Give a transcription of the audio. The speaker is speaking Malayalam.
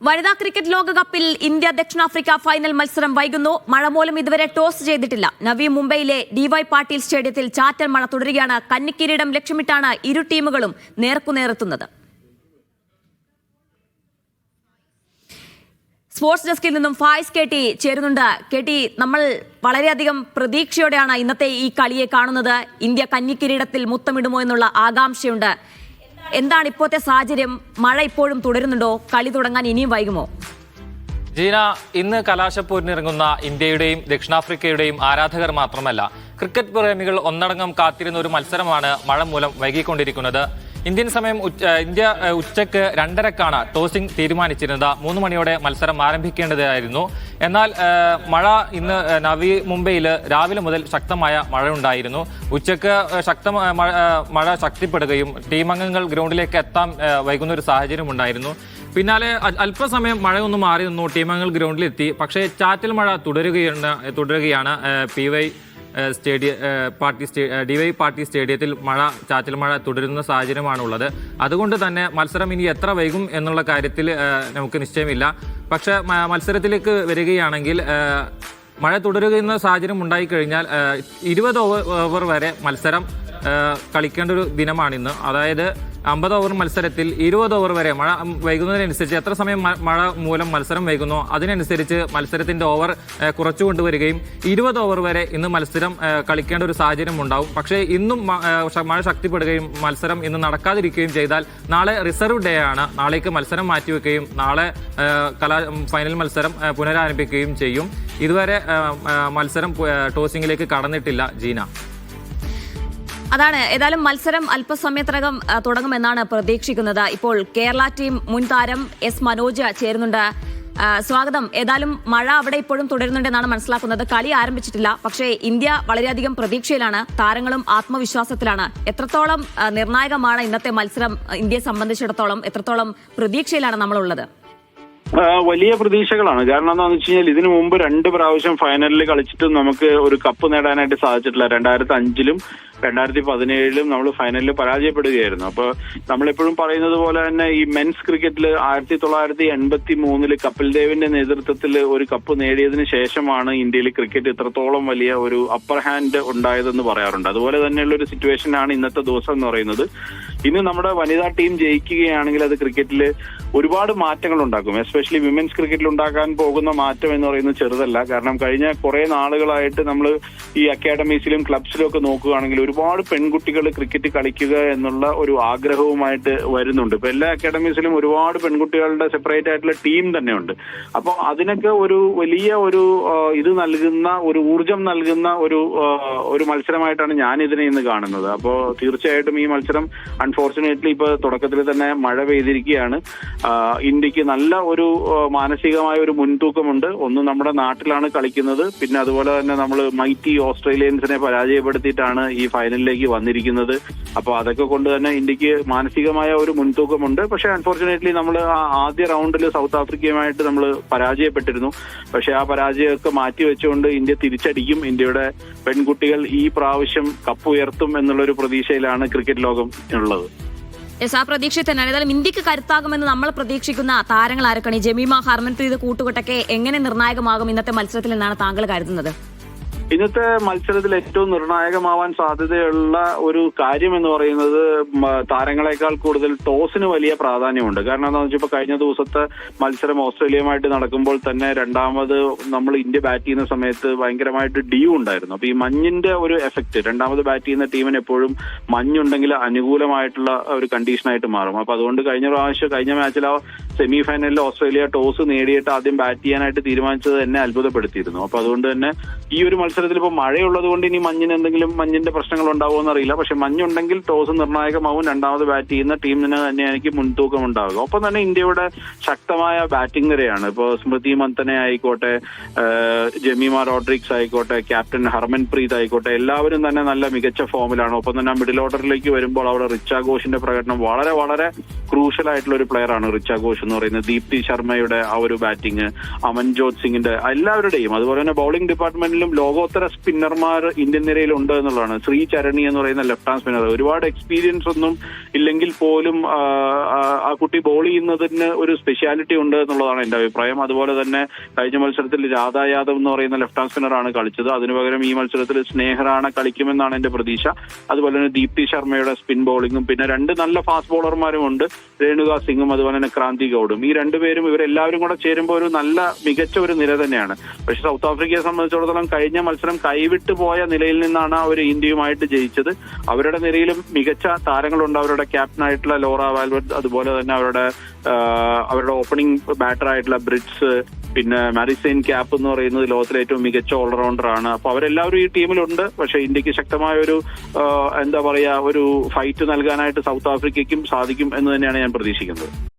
വനിതാ ക്രിക്കറ്റ് ലോകകപ്പിൽ ഇന്ത്യ ദക്ഷിണാഫ്രിക്ക ഫൈനൽ മത്സരം വൈകുന്നു. മഴ മൂലം ഇതുവരെ ടോസ് ചെയ്തിട്ടില്ല. നവി മുംബൈയിലെ ഡിവൈ പാട്ടീൽ സ്റ്റേഡിയത്തിൽ ചാറ്റൽ മഴ തുടരുകയാണ്. കന്നിക്കിരീടം ലക്ഷ്യമിട്ടാണ് ഇരു ടീമുകളും നേർക്കുനേരെത്തുന്നത്. സ്പോർട്സ് ഡെസ്കിൽ നിന്നും ഫായ്സ് കെ ടി ചേരുന്നുണ്ട്. കെ ടി നമ്മൾ വളരെയധികം പ്രതീക്ഷയോടെയാണ് ഇന്നത്തെ ഈ കളിയെ കാണുന്നത്. ഇന്ത്യ കന്നിക്കിരീടത്തിൽ മുത്തമിടുമോ എന്നുള്ള ആകാംക്ഷയുണ്ട്. എന്താണ് ഇപ്പോഴത്തെ സാഹചര്യം? മഴ ഇപ്പോഴും തുടരുന്നുണ്ടോ? കളി തുടങ്ങാൻ ഇനിയും വൈകുമോ? ജീന ഇന്ന് കലാശപ്പോരിനിറങ്ങുന്ന ഇന്ത്യയുടെയും ദക്ഷിണാഫ്രിക്കയുടെയും ആരാധകർ മാത്രമല്ല ക്രിക്കറ്റ് പ്രേമികൾ ഒന്നടങ്കം കാത്തിരുന്ന ഒരു മത്സരമാണ് മഴ മൂലം വൈകിക്കൊണ്ടിരിക്കുന്നത്. ഇന്ത്യൻ സമയം ഇന്ത്യ ഉച്ചയ്ക്ക് രണ്ടരക്കാണ് ടോസിംഗ് തീരുമാനിച്ചിരുന്നത്. മൂന്ന് മണിയോടെ മത്സരം ആരംഭിക്കേണ്ടതായിരുന്നു. എന്നാൽ മഴ ഇന്ന് നവി മുംബൈയിൽ രാവിലെ മുതൽ ശക്തമായ മഴയുണ്ടായിരുന്നു. ഉച്ചയ്ക്ക് ശക്ത മഴ മഴ ശക്തിപ്പെടുകയും ടീമംഗങ്ങൾ ഗ്രൗണ്ടിലേക്ക് എത്താൻ വൈകുന്ന ഒരു സാഹചര്യം ഉണ്ടായിരുന്നു. പിന്നാലെ അല്പസമയം മഴയൊന്നും മാറി നിന്നു. ടീമംഗങ്ങൾ ഗ്രൗണ്ടിലെത്തി. പക്ഷേ ചാറ്റൽ മഴ തുടരുകയാണ് തുടരുകയാണ് P Y stadium party ഡിവൈ party സ്റ്റേഡിയത്തിൽ മഴ ചാറ്റൽ മഴ തുടരുന്ന സാഹചര്യമാണുള്ളത്. അതുകൊണ്ട് തന്നെ മത്സരം ഇനി എത്ര വൈകും എന്നുള്ള കാര്യത്തിൽ നമുക്ക് നിശ്ചയമില്ല. പക്ഷേ മത്സരത്തിലേക്ക് വരികയാണെങ്കിൽ മഴ തുടരുന്ന സാഹചര്യം ഉണ്ടായിക്കഴിഞ്ഞാൽ ഇരുപത് ഓവർ വരെ മത്സരം കളിക്കേണ്ട ഒരു ദിനമാണിന്ന്. അതായത് അമ്പത് ഓവർ മത്സരത്തിൽ ഇരുപത് ഓവർ വരെ. മഴ വൈകുന്നതിനനുസരിച്ച് എത്ര സമയം മഴ മൂലം മത്സരം വൈകുന്നോ? അതിനനുസരിച്ച് മത്സരത്തിന്റെ ഓവർ കുറച്ചു കൊണ്ടുവരികയും ഇരുപത് ഓവർ വരെ ഇന്ന് മത്സരം കളിക്കേണ്ട ഒരു സാഹചര്യം ഉണ്ടാവും. പക്ഷേ ഇന്നും മഴ ശക്തിപ്പെടുകയും മത്സരം ഇന്ന് നടക്കാതിരിക്കുകയും ചെയ്താൽ നാളെ റിസർവ് ഡേ ആണ്. നാളേക്ക് മത്സരം മാറ്റിവെക്കുകയും നാളെ കലാ ഫൈനൽ മത്സരം പുനരാരംഭിക്കുകയും ചെയ്യും. ഇതുവരെ മത്സരം ടോസിംഗിലേക്ക് കടന്നിട്ടില്ല ജീന. അതാണ്. ഏതായാലും മത്സരം അല്പസമയത്തിനകം തുടങ്ങുമെന്നാണ് പ്രതീക്ഷിക്കുന്നത്. ഇപ്പോൾ കേരള ടീം മുൻ താരം എസ് മനോജ് ചേരുന്നുണ്ട്. സ്വാഗതം. ഏതായാലും മഴ അവിടെ ഇപ്പോഴും തുടരുന്നുണ്ടെന്നാണ് മനസ്സിലാക്കുന്നത്. കളി ആരംഭിച്ചിട്ടില്ല. പക്ഷേ ഇന്ത്യ വളരെയധികം പ്രതീക്ഷയിലാണ്. താരങ്ങളും ആത്മവിശ്വാസത്തിലാണ്. എത്രത്തോളം നിർണായകമാണ് ഇന്നത്തെ മത്സരം? ഇന്ത്യയെ സംബന്ധിച്ചിടത്തോളം എത്രത്തോളം പ്രതീക്ഷയിലാണ് നമ്മളുള്ളത്? വലിയ പ്രതീക്ഷകളാണ്. കാരണം എന്താണെന്ന് വെച്ച് കഴിഞ്ഞാൽ ഇതിനു മുമ്പ് രണ്ട് പ്രാവശ്യം ഫൈനലിൽ കളിച്ചിട്ടും നമുക്ക് ഒരു കപ്പ് നേടാനായിട്ട് സാധിച്ചിട്ടില്ല. രണ്ടായിരത്തി അഞ്ചിലും രണ്ടായിരത്തി പതിനേഴിലും നമ്മൾ ഫൈനലിൽ പരാജയപ്പെടുകയായിരുന്നു. അപ്പോൾ നമ്മളെപ്പോഴും പറയുന്നത് പോലെ തന്നെ ഈ മെൻസ് ക്രിക്കറ്റിൽ ആയിരത്തി തൊള്ളായിരത്തി എൺപത്തി മൂന്നിൽ കപിൽ ദേവിന്റെ നേതൃത്വത്തിൽ ഒരു കപ്പ് നേടിയതിന് ശേഷമാണ് ഇന്ത്യയിൽ ക്രിക്കറ്റ് ഇത്രത്തോളം വലിയ ഒരു അപ്പർ ഹാൻഡ് ഉണ്ടായതെന്ന് പറയാറുണ്ട്. അതുപോലെ തന്നെയുള്ള ഒരു സിറ്റുവേഷനാണ് ഇന്നത്തെ ദിവസം എന്ന് പറയുന്നത്. ഇന്ന് നമ്മുടെ വനിതാ ടീം ജയിക്കുകയാണെങ്കിൽ അത് ക്രിക്കറ്റിൽ ഒരുപാട് മാറ്റങ്ങൾ ഉണ്ടാക്കും. എസ്പെഷ്യലി വിമൻസ് ക്രിക്കറ്റിൽ ഉണ്ടാക്കാൻ പോകുന്ന മാറ്റം എന്ന് പറയുന്നത് ചെറുതല്ല. കാരണം കഴിഞ്ഞ കുറെ നാളുകളായിട്ട് നമ്മൾ ഈ അക്കാഡമീസിലും ക്ലബ്സിലും ഒക്കെ നോക്കുകയാണെങ്കിൽ ഒരുപാട് പെൺകുട്ടികൾ ക്രിക്കറ്റ് കളിക്കുക എന്നുള്ള ഒരു ആഗ്രഹവുമായിട്ട് വരുന്നുണ്ട്. ഇപ്പൊ എല്ലാ അക്കാഡമീസിലും ഒരുപാട് പെൺകുട്ടികളുടെ സെപ്പറേറ്റ് ആയിട്ടുള്ള ടീം തന്നെയുണ്ട്. അപ്പോൾ അതിനൊക്കെ ഒരു വലിയ ഒരു ഇത് നൽകുന്ന ഒരു ഊർജം നൽകുന്ന ഒരു ഒരു മത്സരമായിട്ടാണ് ഞാൻ ഇതിനെ ഇന്ന് കാണുന്നത്. അപ്പോൾ തീർച്ചയായിട്ടും ഈ മത്സരം അൺഫോർച്ചുനേറ്റ്ലി ഇപ്പൊ തുടക്കത്തിൽ തന്നെ മഴ പെയ്തിരിക്കുകയാണ്. ഇന്ത്യയ്ക്ക് നല്ല ഒരു മാനസികമായ ഒരു മുൻതൂക്കമുണ്ട്. ഒന്ന് നമ്മുടെ നാട്ടിലാണ് കളിക്കുന്നത്. പിന്നെ അതുപോലെ തന്നെ നമ്മൾ മൈറ്റി ഓസ്ട്രേലിയൻസിനെ പരാജയപ്പെടുത്തിയിട്ടാണ് ഈ ഫൈനലിലേക്ക് വന്നിരിക്കുന്നത്. അപ്പോൾ അതൊക്കെ കൊണ്ട് തന്നെ ഇന്ത്യയ്ക്ക് മാനസികമായ ഒരു മുൻതൂക്കമുണ്ട്. പക്ഷേ അൺഫോർച്ചുനേറ്റ്ലി നമ്മൾ ആ ആദ്യ റൗണ്ടിൽ സൗത്ത് ആഫ്രിക്കയുമായിട്ട് നമ്മൾ പരാജയപ്പെട്ടിരുന്നു. പക്ഷേ ആ പരാജയമൊക്കെ മാറ്റി വെച്ചുകൊണ്ട് ഇന്ത്യ തിരിച്ചടിക്കും. ഇന്ത്യയുടെ പെൺകുട്ടികൾ ഈ പ്രാവശ്യം കപ്പ് ഉയർത്തും എന്നുള്ളൊരു പ്രതീക്ഷയിലാണ് ക്രിക്കറ്റ് ലോകം ഉള്ളത് യെസ് ആ പ്രതീക്ഷയിൽ തന്നെയാണ്. ഏതായാലും ഇന്ത്യയ്ക്ക് കരുത്താകുമെന്ന് നമ്മൾ പ്രതീക്ഷിക്കുന്ന താരങ്ങൾ ആരൊക്കെയാണ് ജമീമ ഹർമൻപ്രീത് കൂട്ടുകെട്ടൊക്കെ എങ്ങനെ നിർണായകമാകും ഇന്നത്തെ മത്സരത്തിൽ എന്നാണ് താങ്കൾ കരുതുന്നത്? ഇന്നത്തെ മത്സരത്തിൽ ഏറ്റവും നിർണായകമാവാൻ സാധ്യതയുള്ള ഒരു കാര്യം എന്ന് പറയുന്നത് താരങ്ങളെക്കാൾ കൂടുതൽ ടോസിന് വലിയ പ്രാധാന്യമുണ്ട്. കാരണം എന്താണെന്ന് വെച്ചാൽ കഴിഞ്ഞ ദിവസത്തെ മത്സരം ഓസ്ട്രേലിയയുമായിട്ട് നടക്കുമ്പോൾ തന്നെ രണ്ടാമത് നമ്മൾ ഇന്ത്യ ബാറ്റ് ചെയ്യുന്ന സമയത്ത് ഭയങ്കരമായിട്ട് ഡ്യൂ ഉണ്ടായിരുന്നു. അപ്പൊ ഈ മഞ്ഞിന്റെ ഒരു എഫക്ട് രണ്ടാമത് ബാറ്റ് ചെയ്യുന്ന ടീമിന് എപ്പോഴും മഞ്ഞുണ്ടെങ്കിൽ അനുകൂലമായിട്ടുള്ള ഒരു കണ്ടീഷനായിട്ട് മാറും. അപ്പൊ അതുകൊണ്ട് കഴിഞ്ഞ പ്രാവശ്യം കഴിഞ്ഞ മാച്ചിൽ ആ സെമി ഫൈനലിൽ ഓസ്ട്രേലിയ ടോസ് നേടിയിട്ട് ആദ്യം ബാറ്റ് ചെയ്യാനായിട്ട് തീരുമാനിച്ചത് എന്നെ അത്ഭുതപ്പെടുത്തിയിരുന്നു. അപ്പൊ അതുകൊണ്ട് തന്നെ ഈ ഒരു മത്സരത്തിൽ ഇപ്പോൾ മഴയുള്ളത് കൊണ്ട് ഇനി മഞ്ഞിന് എന്തെങ്കിലും മഞ്ഞിന്റെ പ്രശ്നങ്ങൾ ഉണ്ടാവുമോ എന്നറിയില്ല പക്ഷെ മഞ്ഞുണ്ടെങ്കിൽ ടോസ് നിർണായകമാവും. രണ്ടാമത് ബാറ്റ് ചെയ്യുന്ന ടീമിന് തന്നെ എനിക്ക് മുൻതൂക്കം ഉണ്ടാകും ഒപ്പം തന്നെ ഇന്ത്യയുടെ ശക്തമായ ബാറ്റിംഗ് നിരയാണ്. ഇപ്പോൾ സ്മൃതി മന്തനെ ആയിക്കോട്ടെ ജമീമ റോഡ്രിക്സ് ആയിക്കോട്ടെ ക്യാപ്റ്റൻ ഹർമൻപ്രീത് ആയിക്കോട്ടെ എല്ലാവരും തന്നെ നല്ല മികച്ച ഫോമിലാണ്. ഒപ്പം തന്നെ മിഡിൽ ഓർഡറിലേക്ക് വരുമ്പോൾ അവിടെ റിച്ച ഘോഷിന്റെ പ്രകടനം വളരെ വളരെ ക്രൂഷ്യൽ ആയിട്ടുള്ള ഒരു പ്ലെയർ ആണ് റിച്ച ഘോഷ്. എന്ന് പറയുന്നത് ദീപ്തി ശർമ്മയുടെ ആ ഒരു ബാറ്റിംഗ് അമൻജോത് സിംഗിന്റെ എല്ലാവരുടെയും അതുപോലെ തന്നെ ബൗളിംഗ് ഡിപ്പാർട്ട്മെന്റിലും ലോകോത്തര സ്പിന്നർമാർ ഇന്ത്യൻ നിരയിൽ ഉണ്ട് എന്നുള്ളതാണ്. ശ്രീ ചരണി എന്ന് പറയുന്ന ലെഫ്റ്റ് ഹാൻഡ് സ്പിന്നർ ഒരുപാട് എക്സ്പീരിയൻസ് ഒന്നും ഇല്ലെങ്കിൽ പോലും ആ, കുട്ടി ബോൾ ചെയ്യുന്നതിന് ഒരു സ്പെഷ്യാലിറ്റി ഉണ്ട് എന്നുള്ളതാണ് എന്റെ അഭിപ്രായം. അതുപോലെ തന്നെ കഴിഞ്ഞ മത്സരത്തിൽ രാധാ യാദവ് എന്ന് പറയുന്ന ലെഫ്റ്റ് ഹാൻഡ് സ്പിന്നറാണ് കളിച്ചത്. അതിനു പകരം ഈ മത്സരത്തിൽ സ്നേഹറാണ കളിക്കുമെന്നാണ് എന്റെ പ്രതീക്ഷ. അതുപോലെ തന്നെ ദീപ്തി ശർമ്മയുടെ സ്പിൻ ബോളിങ്ങും പിന്നെ രണ്ട് നല്ല ഫാസ്റ്റ് ബോളർമാരും ഉണ്ട്. രേണുക സിംഗും അതുപോലെ തന്നെ ക്രാന്തി ഗൌഡും. ഈ രണ്ടുപേരും ഇവരെല്ലാവരും കൂടെ ചേരുമ്പോൾ ഒരു നല്ല മികച്ച ഒരു നിര തന്നെയാണ്. പക്ഷെ സൗത്ത് ആഫ്രിക്കയെ സംബന്ധിച്ചിടത്തോളം കഴിഞ്ഞ മത്സരം കൈവിട്ടു പോയ നിലയിൽ നിന്നാണ് അവർ ഇന്ത്യയുമായിട്ട് ജയിച്ചത്. അവരുടെ നിരയിലും മികച്ച താരങ്ങളുണ്ട്. അവരുടെ ക്യാപ്റ്റനായിട്ടുള്ള ലോറ വാൽവർട്ട് അതുപോലെ തന്നെ അവരുടെ അവരുടെ ഓപ്പണിംഗ് ബാറ്ററായിട്ടുള്ള ബ്രിഡ്സ് പിന്നെ മാരിസൈൻ ക്യാപ്പ് എന്ന് പറയുന്നത് ലോകത്തിലെ ഏറ്റവും മികച്ച ഓൾറൗണ്ടർ ആണ്. അപ്പൊ അവരെല്ലാവരും ഈ ടീമിലുണ്ട്. പക്ഷേ ഇന്ത്യയ്ക്ക് ശക്തമായ ഒരു എന്താ പറയാ ഒരു ഫൈറ്റ് നൽകാനായിട്ട് സൗത്ത് ആഫ്രിക്കയ്ക്കും സാധിക്കും എന്ന് തന്നെയാണ് ഞാൻ പ്രതീക്ഷിക്കുന്നത്.